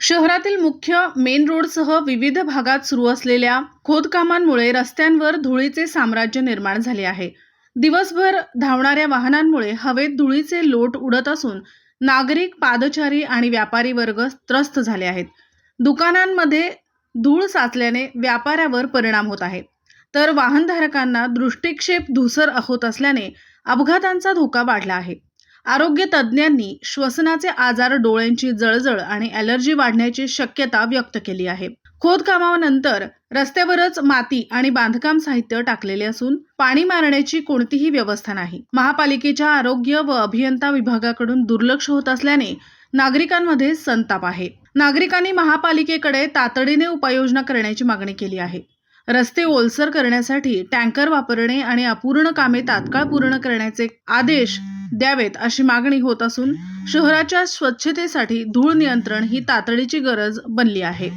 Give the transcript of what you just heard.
शहरातील मुख्य मेन रोडसह विविध भागात सुरू असलेल्या खोदकामांमुळे रस्त्यांवर धुळीचे साम्राज्य निर्माण झाले आहे. दिवसभर धावणाऱ्या वाहनांमुळे हवेत धुळीचे लोट उडत असून नागरिक पादचारी आणि व्यापारी वर्ग त्रस्त झाले आहेत. दुकानांमध्ये धूळ साचल्याने व्यापाऱ्यावर परिणाम होत आहे. तर वाहनधारकांना दृष्टिक्षेप धुसर होत असल्याने अपघातांचा धोका वाढला आहे. आरोग्य तज्ज्ञांनी श्वसनाचे आजार डोळ्यांची जळजळ आणि ॲलर्जी वाढण्याची शक्यता व्यक्त केली आहे. खोदकामानंतर रस्त्यावरच माती आणि बांधकाम साहित्य टाकलेले असून पाणी मारण्याची कोणतीही व्यवस्था नाही. महापालिकेच्या आरोग्य व अभियंता विभागाकडून दुर्लक्ष होत असल्याने नागरिकांमध्ये संताप आहे. नागरिकांनी महापालिकेकडे तातडीने उपाययोजना करण्याची मागणी केली आहे. रस्ते ओलसर करण्यासाठी टँकर वापरणे आणि अपूर्ण कामे तात्काळ पूर्ण करण्याचे आदेश द्यावेत अशी मागणी होत असून शहराच्या स्वच्छतेसाठी धूळ नियंत्रण ही तातडीची गरज बनली आहे.